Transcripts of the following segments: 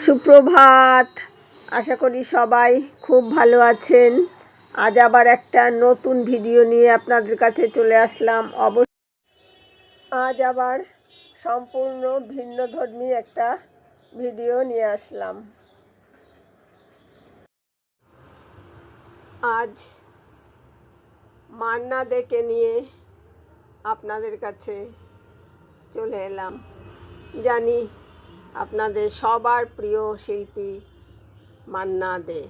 সুপ্রভাত। আশা করি সবাই খুব ভালো আছেন। আজ আবার একটা নতুন ভিডিও নিয়ে আপনাদের কাছে চলে আসলাম। অবশ্য আজ আবার সম্পূর্ণ ভিন্ন ধর্মী একটা ভিডিও নিয়ে আসলাম। আজ মান্না দেকে নিয়ে আপনাদের কাছে চলে এলাম। জানি আপনাদের সবার প্রিয় শিল্পী মান্না দে।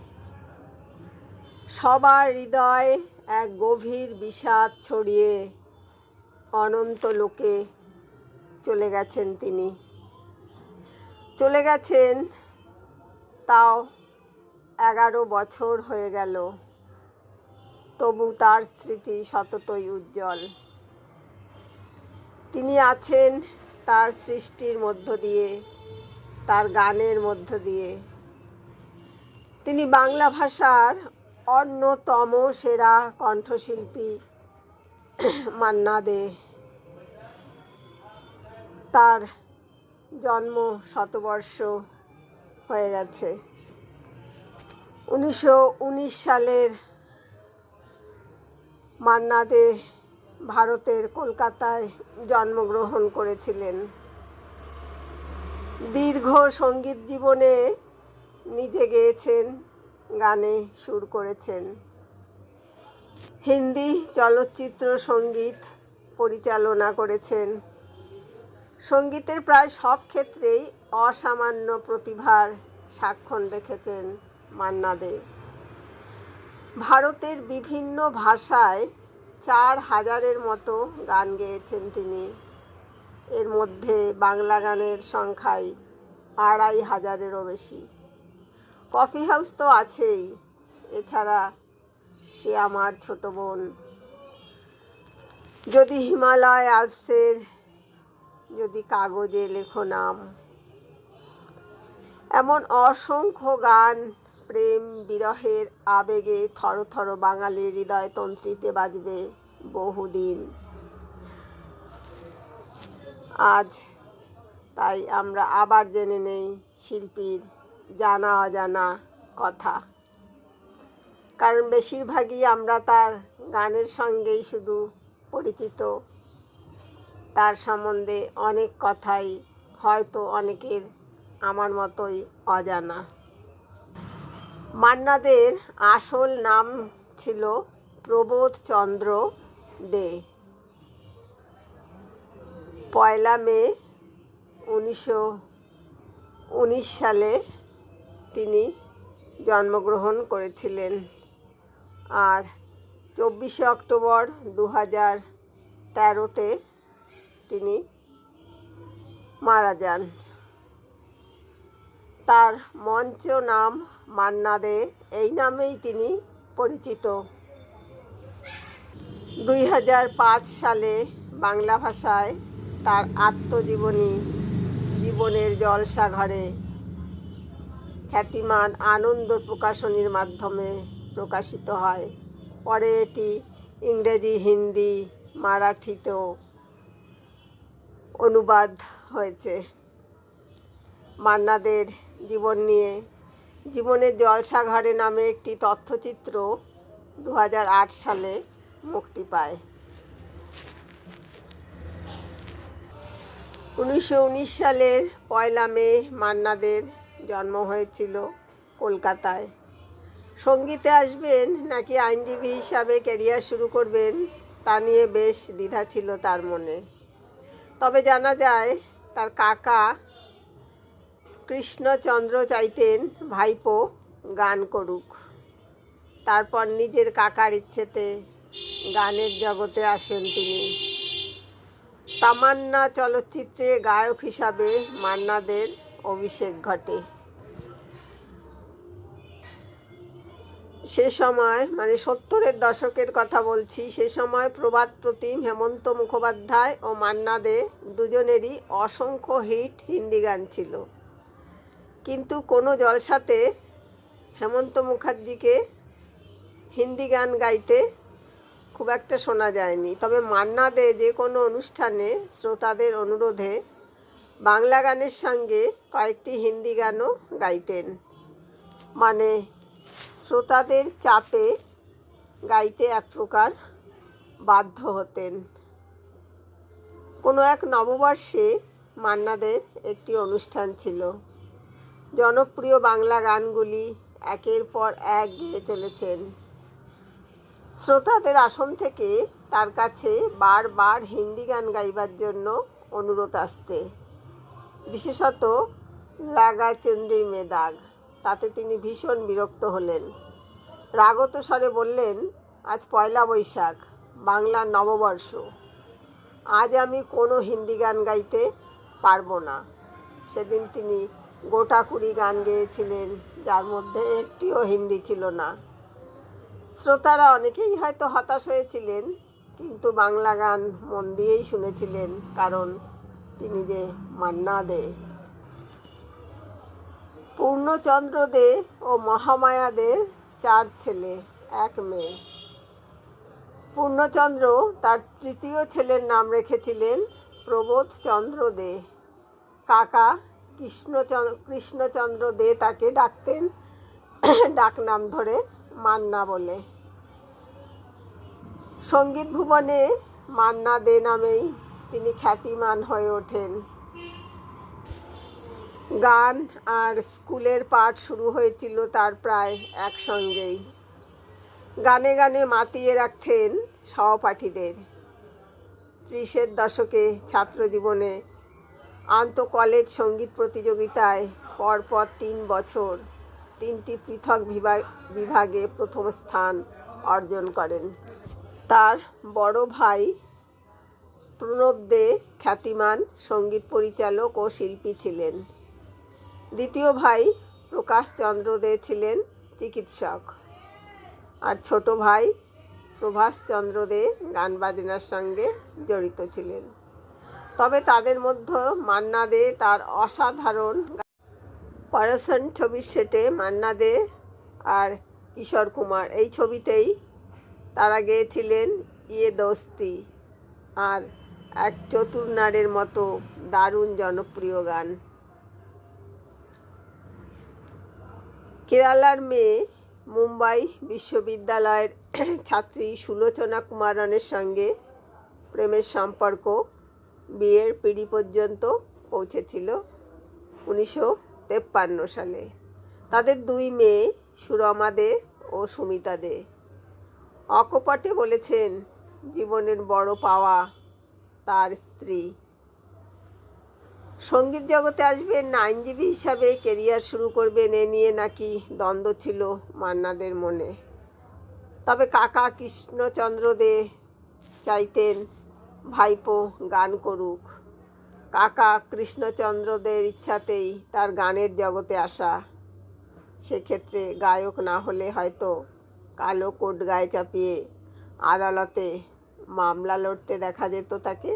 সবার হৃদয়ে এক গভীর বিষাদ ছড়িয়ে অনন্ত লোকে চলে গেছেন তিনি। চলে গেছেন তাও এগারো বছর হয়ে গেল। তবু তার স্মৃতি সততই উজ্জ্বল। তিনি আছেন তার সৃষ্টির মধ্য দিয়ে। তার গানের মধ্য দিয়ে। তিনি বাংলা ভাষার অন্যতম সেরা কণ্ঠশিল্পী মান্না দে। তার জন্ম শতবর্ষ হয়ে গেছে। উনিশশো উনিশ সালের মান্না দে ভারতের কলকাতায় জন্মগ্রহণ করেছিলেন। দীর্ঘ সংগীত জীবনে নিজে গেয়েছেন, গানে সুর করেছেন। হিন্দি চলচ্চিত্র সংগীত পরিচালনা করেছেন। সঙ্গীতের প্রায় সব ক্ষেত্রেই অসামান্য প্রতিভার সাক্ষণ রেখেছেন মান্না দে। ভারতের বিভিন্ন ভাষায় চার হাজারের মতো গান গেয়েছেন তিনি। এর মধ্যে বাংলা গানের সংখ্যাই আড়াই হাজারেরও বেশি। কফি হাউস তো আছেই। এছাড়া সে আমার ছোট বোন। যদি হিমালয় আলসের যদি কাগজে লেখো নাম। এমন অসংখ্য গান, প্রেম, বিরহের আবেগে থর থর বাঙালির হৃদয় তন্ত্রীতে বাজবে বহুদিন। আজ। তাই আমরা আবার জেনে নেই শিল্পীর জানা অজানা কথা। কারণ বেশিরভাগই আমরা তার গানের সঙ্গেই শুধু পরিচিত। তার সম্বন্ধে অনেক কথাই হয়তো অনেকের আমার মতোই অজানা। মান্নাদের আসল নাম ছিল প্রবোধ চন্দ্র দে। পয়লা মে উনিশশো উনিশ সালে তিনি জন্মগ্রহণ করেছিলেন। আর চব্বিশে অক্টোবর দু হাজার তেরোতে তিনি মারা যান। তার মঞ্চ নাম মান্না দে, এই নামেই তিনি পরিচিত। দুই হাজার পাঁচ সালে বাংলা ভাষায় তার আত্মজীবনী, জীবনের জলসাঘরে খ্যাতিমান আনন্দ প্রকাশনীর মাধ্যমে প্রকাশিত হয়। পরে এটি ইংরেজি, হিন্দি, মারাঠিতেও অনুবাদ হয়েছে। মান্নাদের জীবন নিয়ে জীবনের জলসাঘরে নামে একটি তথ্যচিত্র দু হাজার আট সালে মুক্তি পায়। উনিশশো উনিশ সালের পয়লা মে মান্নাদের জন্ম হয়েছিল কলকাতায়। সঙ্গীতে আসবেন নাকি আইনজীবী হিসাবে ক্যারিয়ার শুরু করবেন তা নিয়ে বেশ দ্বিধা ছিল তার মনে। তবে জানা যায়, তার কাকা কৃষ্ণচন্দ্র চাইতেন ভাইপো গান করুক। তারপর নিজের কাকার ইচ্ছেতে গানের জগতে আসেন তিনি। তামান্না চলচ্চিত্রে গায়ক হিসাবে মান্নাদের অভিষেক ঘটে। সে সময় মানে সত্তরের দশকের কথা বলছি, সে সময় প্রবাদ প্রতিম, হেমন্ত মুখোপাধ্যায় ও মান্না দে দুজনেরই অসংখ্য হিট হিন্দি গান ছিল। কিন্তু কোনো জলসাতে হেমন্ত মুখার্জিকে হিন্দি গান গাইতে খুব একটা শোনা যায়নি। তবে মান্না দে যে কোনো অনুষ্ঠানে শ্রোতাদের অনুরোধে বাংলা গানের সঙ্গে কয়েকটি হিন্দি গানও গাইতেন। মানে শ্রোতাদের চাপে গাইতে এক প্রকার বাধ্য হতেন। কোনো এক নববর্ষে মান্নাদের একটি অনুষ্ঠান ছিল। জনপ্রিয় বাংলা গানগুলি একের পর এক গেয়ে চলেছেন। শ্রোতাদের আসন থেকে তার কাছে বারবার হিন্দি গান গাইবার জন্য অনুরোধ আসছে। বিশেষত লাগা চুন্ডি মেদাগ তাতে তিনি ভীষণ বিরক্ত হলেন। রাগত স্বরে বললেন, আজ পয়লা বৈশাখ, বাংলার নববর্ষ। আজ আমি কোনো হিন্দি গান গাইতে পারব না। সেদিন তিনি গোটা কুড়ি গান গেয়েছিলেন, যার মধ্যে একটিও হিন্দি ছিল না। শ্রোতারা অনেকেই হয়তো হতাশ হয়েছিলেন, কিন্তু বাংলা গান মন দিয়েই শুনেছিলেন, কারণ তিনি যে মান্না দে। পূর্ণচন্দ্র দে ও মহামায়া দের চার ছেলে, এক মেয়ে। পূর্ণচন্দ্র তার তৃতীয় ছেলের নাম রেখেছিলেন প্রবোধ চন্দ্র দে। কাকা কৃষ্ণচন্দ্র কৃষ্ণচন্দ্র দে তাকে ডাকতেন, ডাকনাম ধরে। মান্না বলে। সংগীত ভুবনে মান্না দে নামেই তিনি খ্যাতিমান হয়ে ওঠেন। গান আর স্কুলের পাঠ শুরু হয়েছিল তার প্রায় একসঙ্গেই। গানে গানে মাতিয়ে রাখতেন সহপাঠীদের। ত্রিশের দশকে ছাত্রজীবনে আন্ত কলেজ সংগীত প্রতিযোগিতায় পরপর তিন বছর তিনটি পৃথক বিভাগ প্রথম স্থান অর্জন করেন। তার বড় ভাই প্রণব দে খ্যাতিমান সংগীত পরিচালক ও শিল্পী ছিলেন। দ্বিতীয় ভাই প্রকাশ চন্দ্র দে ছিলেন চিকিৎসক। আর ছোট ভাই প্রভাষ চন্দ্র দে গান বাজনার সঙ্গে জড়িত ছিলেন। তবে তাদের মধ্যে মান্না দে তার অসাধারণ পরাশন ছবির সেটে মান্না দে আর কিশোর কুমার। এই ছবিতেই তারা গেয়েছিলেন ইয়ে দোস্তি আর এক চতুর্নারের মতো দারুণ জনপ্রিয় গান। কেরালার মেয়ে মুম্বাই বিশ্ববিদ্যালয়ের ছাত্রী সুলোচনা কুমারনের সঙ্গে প্রেমের সম্পর্ক বিয়ের পিঁড়ি পর্যন্ত পৌঁছেছিল উনিশশো তেপ্পান্ন সালে। তাদের দুই মেয়ে, সুরমা দে ও সুমিতা দে। অকপটে বলেছেন, জীবনের বড় পাওয়া তার স্ত্রী। সংগীত জগতে আসবেন আইনজীবী হিসাবে, কেরিয়ার শুরু করবেন, এ নিয়ে নাকি দ্বন্দ্ব ছিল মান্নাদের মনে। তবে কাকা কৃষ্ণচন্দ্র দে চাইতেন, ভাইপো, গান করুক। কাকা কৃষ্ণচন্দ্রদের ইচ্ছাতেই তার গানের জগতে আসা। সেক্ষেত্রে গায়ক না হলে হয়তো কালো কোট গায়ে চাপিয়ে আদালতে মামলা লড়তে দেখা যেত তাকে।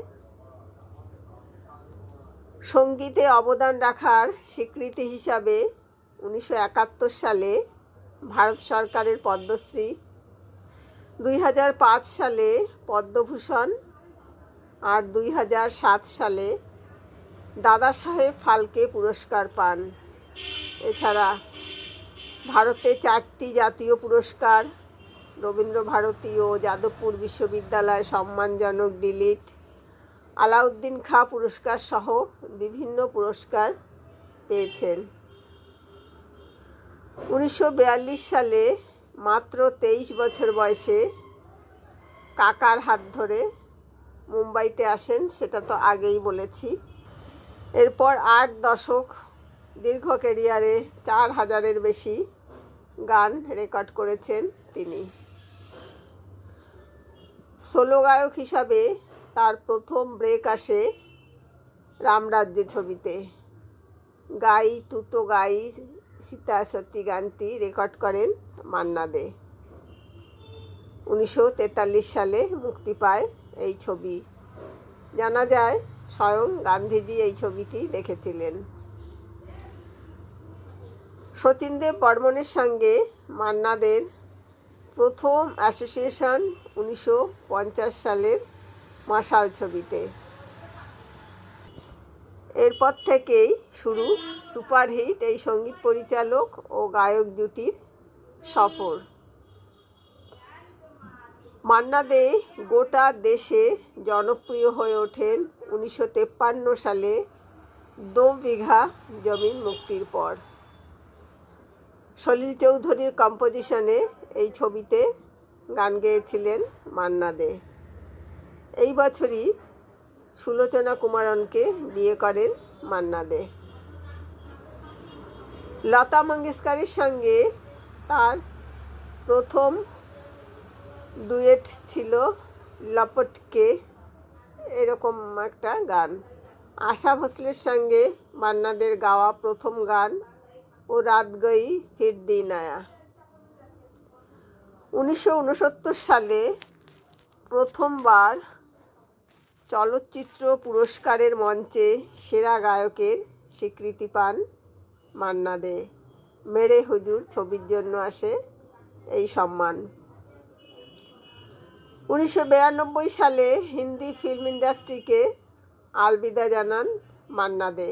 সঙ্গীতে অবদান রাখার স্বীকৃতি হিসাবে উনিশশো একাত্তর সালে ভারত সরকারের পদ্মশ্রী, দুই হাজার পাঁচ সালে পদ্মভূষণ আর দুই হাজার সাত সালে দাদা সাহেব ফালকে পুরস্কার পান। এছাড়া ভারতে চারটি জাতীয় পুরস্কার, রবীন্দ্র ভারতী ও যাদবপুর বিশ্ববিদ্যালয়, সম্মানজনক ডিলিট, আলাউদ্দিন খাঁ পুরস্কার সহ বিভিন্ন পুরস্কার পেয়েছেন। উনিশশো বিয়াল্লিশ সালে মাত্র তেইশ বছর বয়সে কাকার হাত ধরে মুম্বাইতে আসেন, সেটা তো আগেই বলেছি। এরপর আট দশক দীর্ঘ কেরিয়ারে চার হাজারের বেশি গান রেকর্ড করেছেন তিনি। সোলো গায়ক হিসাবে তার প্রথম ব্রেক আসে রামরাজ্য ছবিতে। গাই তুতো গাই সীতা সত্যি গানটি রেকর্ড করেন মান্না দে। উনিশশো তেতাল্লিশ সালে মুক্তি পায় এই ছবি। জানা যায় স্বয়ং গান্ধীজি এই ছবিটি দেখেছিলেন। শচীনদেব বর্মনের সঙ্গে মান্নাদের প্রথম অ্যাসোসিয়েশন উনিশশো পঞ্চাশ সালের মাসাল ছবিতে। এরপর থেকেই শুরু সুপারহিট, এই সংগীত পরিচালক ও গায়ক জুটির সফর। মান্না দে গোটা দেশে জনপ্রিয় হয়ে ওঠেন উনিশশো তেপ্পান্ন সালে দো বিঘা জমিন মুক্তির পর। সলিল চৌধুরীর কম্পোজিশনে এই ছবিতে গান গেয়েছিলেন মান্না দে এই বছরই সুলোচনা কুমারনকে বিয়ে করেন মান্না দে লতা মঙ্গেশকরের সঙ্গে তার প্রথম ডুয়েট ছিল লপটকে এরকম একটা গান। আশা ভোসলের সঙ্গে মান্নাদের গাওয়া প্রথম গান, ও রাত গই ফির দিন আয়া। উনিশশো উনসত্তর সালে প্রথমবার চলচ্চিত্র পুরস্কারের মঞ্চে সেরা গায়কের স্বীকৃতি পান মান্না দে। মেরে হুজুর, ছবির জন্য আসে এই সম্মান। উনিশশো বিরানব্বই সালে হিন্দি ফিল্ম ইন্ডাস্ট্রিকে আলবিদা জানান মান্না দে।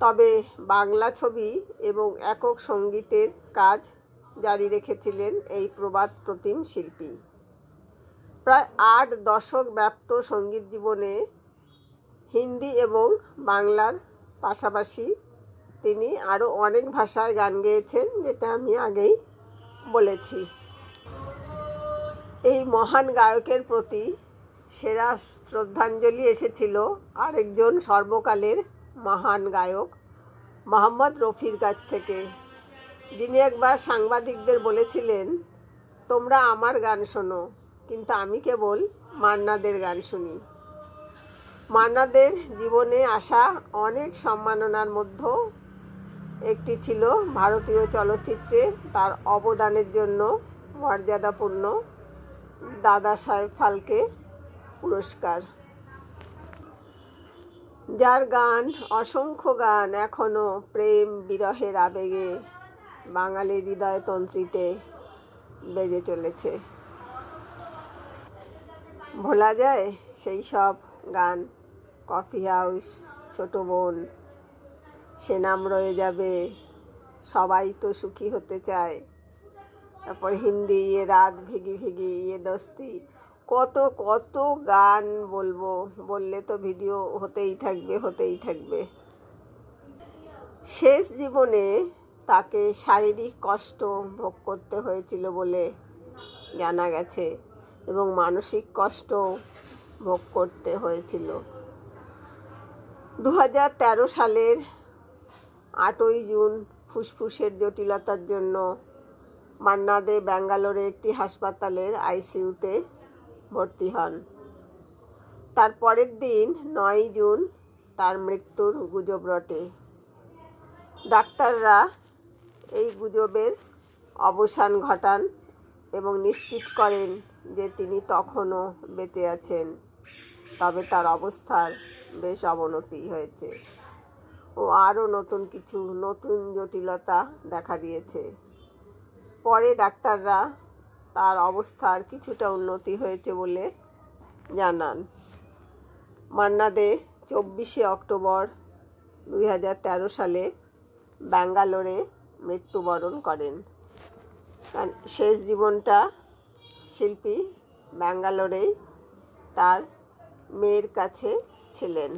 তবে বাংলা ছবি এবং একক সঙ্গীতের কাজ জারি রেখেছিলেন এই প্রবাদ প্রতিম শিল্পী। প্রায় আট দশক ব্যাপ্ত সংগীত জীবনে হিন্দি এবং বাংলার পাশাপাশি তিনি আরও অনেক ভাষায় গান গেয়েছেন, যেটা আমি আগেই বলেছি। এই মহান গায়কের প্রতি সেরা শ্রদ্ধাঞ্জলি এসেছিল আরেকজন সর্বকালের মহান গায়ক মোহাম্মদ রফির কাছ থেকে। যিনি একবার সাংবাদিকদের বলেছিলেন, তোমরা আমার গান শোনো, কিন্তু আমি কেবল মান্নাদের গান শুনি। মান্নাদের জীবনে আসা অনেক সম্মাননার মধ্যে একটি ছিল ভারতীয় চলচ্চিত্রে তার অবদানের জন্য মর্যাদাপূর্ণ দাদা সাহেব ফালকে পুরস্কার। যার গান অসংখ্য গান এখনও প্রেম বিরহের আবেগে বাঙালির হৃদয় তন্ত্রীতে বেজে চলেছে। ভোলা যায় সেই সব গান। কফি হাউস, ছোট বোন, সে নাম রয়ে যাবে, সবাই তো সুখী হতে চায়। তারপর হিন্দি ইয়ে রাত ভিগি ভিগি ইয়ে দস্তি। কত কত গান বলব, বললে তো ভিডিও হতেই থাকবে হতেই থাকবে। শেষ জীবনে তাকে শারীরিক কষ্ট ভোগ করতে হয়েছিল বলে জানা গেছে এবং মানসিক কষ্ট ভোগ করতে হয়েছিল। দু সালের আটই জুন ফুসফুসের জটিলতার জন্য মান্না দে ব্যাঙ্গালোরে একটি হাসপাতালের আইসিইউতে ভর্তি হন। তার পরের দিন নয় জুন তার মৃত্যুর গুজব রটে। ডাক্তাররা এই গুজবের অবসান ঘটান এবং নিশ্চিত করেন যে তিনি তখনও বেঁচে আছেন, তবে তার অবস্থার বেশ অবনতি হয়েছে। ও আরও নতুন কিছু, নতুন জটিলতা দেখা দিয়েছে। পরে ডাক্তাররা তার অবস্থার কিছুটা উন্নতি হয়েছে বলে জানান। মান্না দে চব্বিশে অক্টোবর দুই হাজার তেরো সালে ব্যাঙ্গালোরে মৃত্যুবরণ করেন। শেষ জীবনটা শিল্পী ব্যাঙ্গালোরেই তার মেয়ের কাছে ছিলেন।